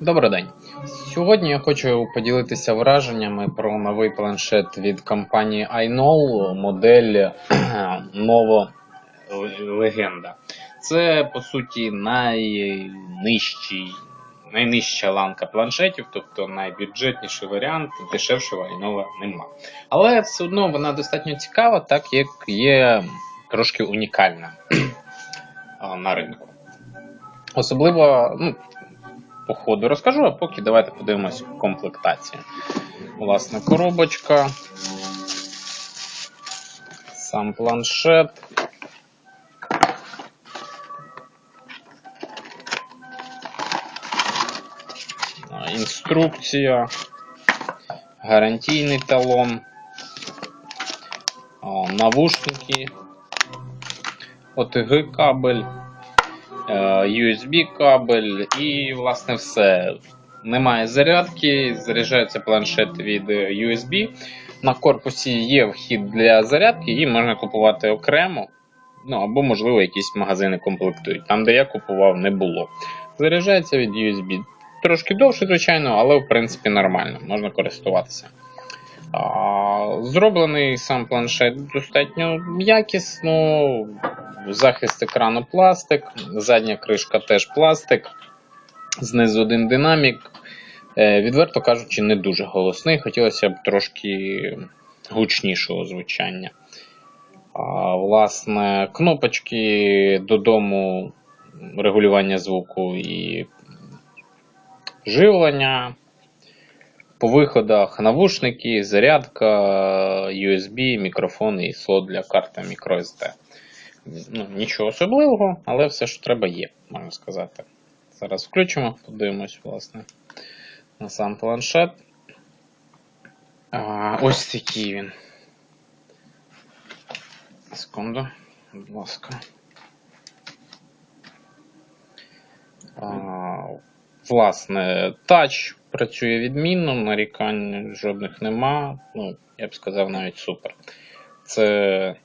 Добрий день. Сьогодні я хочу поділитися враженнями про новий планшет від компанії iKnow, модель Novo Legenda. Це, по суті, найнижчий, найнижча ланка планшетів, тобто найбюджетніший варіант, дешевшого iKnow нема. Але все одно вона достатньо цікава, так як є трошки унікальна на ринку. Особливо, ну, по ходу розкажу, а поки давайте подивимось комплектацію. Власне, коробочка, сам планшет. Інструкція, гарантійний талон, навушники, OTG кабель. Е, USB кабель і, власне, все. Немає зарядки, заряджається планшет від USB. На корпусі є вхід для зарядки, її можна купувати окремо. Ну або, можливо, якісь магазини комплектують. Там, де я купував, не було. Заряджається від USB. Трошки довше, звичайно, але в принципі нормально, можна користуватися. Зроблений сам планшет достатньо якісно. Захист екрану пластик, задня кришка теж пластик, знизу один динамік. Е, Відверто кажучи, не дуже голосний. Хотілося б трошки гучнішого звучання. А, Власне, кнопочки додому, регулювання звуку і живлення. По виходах навушники, зарядка, USB, мікрофон і слот для карти microSD. Ну, Нічого особливого, але все, що треба, є, можна сказати. Зараз включимо, подивимось, власне, на сам планшет. А, Ось такий він. Секунду, будь ласка. А, Власне, тач працює відмінно, нарікань жодних нема. Ну, я б сказав, навіть супер. Це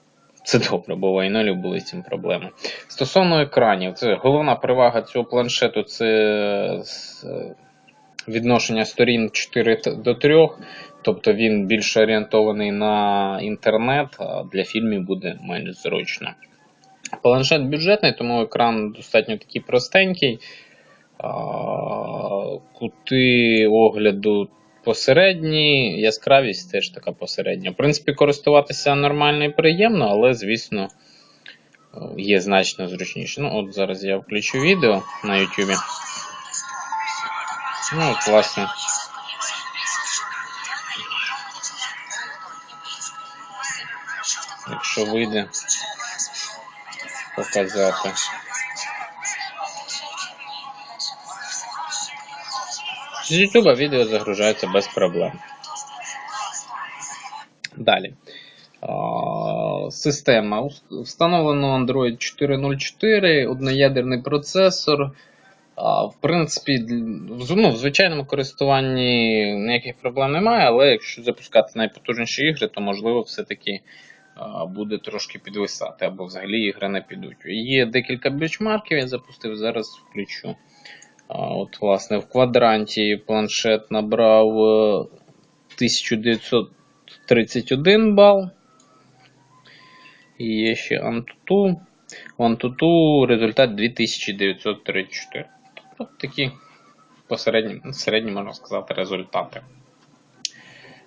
це добре, бо в Айнолі були цим проблеми. Стосовно екранів, це головна перевага цього планшету це відношення сторін 4 до 3, тобто він більше орієнтований на інтернет, а для фільмів буде менш зручно. Планшет бюджетний, тому екран достатньо такий простенький. Кути огляду посередні, яскравість теж така посередня. В принципі, користуватися нормально і приємно, але, звісно, є значно зручніше. Ну, от зараз я включу відео на YouTube. Ну, от, власне. Якщо вийде показати. З YouTube відео загружається без проблем. Далі. Система. Встановлено Android 4.04, одноядерний процесор. В принципі, ну, в звичайному користуванні ніяких проблем немає, але якщо запускати найпотужніші ігри, то можливо все-таки буде трошки підвисати, або взагалі ігри не підуть. Є декілька бічмарків, я запустив, зараз включу. От, власне, в квадранті планшет набрав 1931 бал. І є ще Antutu. У Antutu результат 2934. Тобто такі посередні, середні, можна сказати, результати.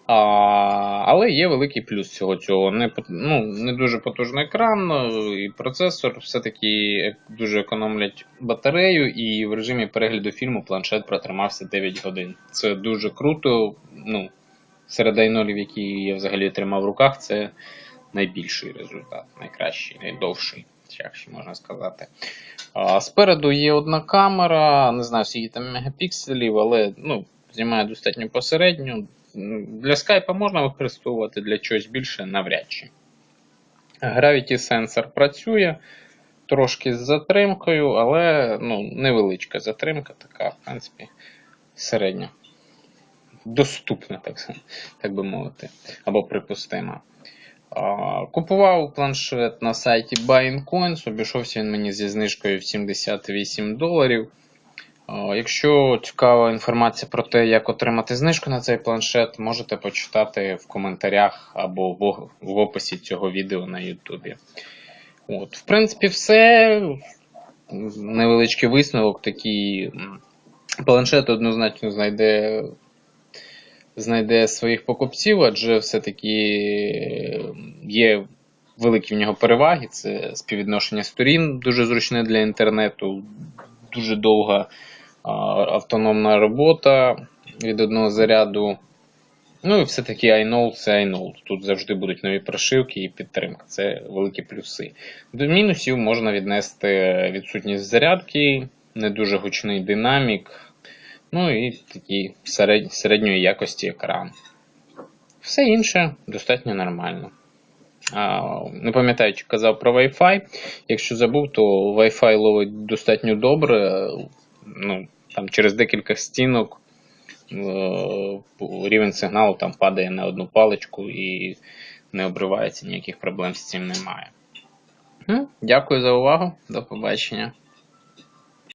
А, Але є великий плюс цього цього. Не ну, не дуже потужний екран, і процесор все-таки дуже економлять батарею, і в режимі перегляду фільму планшет протримався 9 годин. Це дуже круто. Ну, Серед айнолів, які я взагалі тримав в руках, це найбільший результат, найкращий, найдовший, як ще можна сказати. А, Спереду є одна камера, не знаю, скільки там мегапікселів, але ну, знімає достатньо посередньо. Для скайпа можна використовувати для чогось більше навряд чи. Gravity Sensor працює трошки з затримкою, але ну, невеличка затримка, така, в принципі, середня. Доступна, так так би мовити, або припустима. Купував планшет на сайті Buying Coins, обійшовся він мені зі знижкою в 78 доларів. Якщо цікава інформація про те, як отримати знижку на цей планшет, можете почитати в коментарях або в описі цього відео на YouTube. От, в принципі, все. Невеличкий висновок, такий планшет однозначно знайде, знайде своїх покупців, адже все-таки є великі в нього переваги. Це співвідношення сторін, дуже зручне для інтернету, дуже довга автономна робота від одного заряду. Ну і все-таки iNote це iNote. Тут завжди будуть нові прошивки і підтримка. Це великі плюси. До мінусів можна віднести відсутність зарядки, не дуже гучний динамік, ну і такий серед... середньої якості екран. Все інше достатньо нормально. А, не пам'ятаю, чи казав про Wi-Fi. Якщо забув, то Wi-Fi ловить достатньо добре. Ну, там через декілька стінок е, рівень сигналу там падає на одну паличку і не обривається, ніяких проблем з цим немає. Дякую за увагу. До побачення.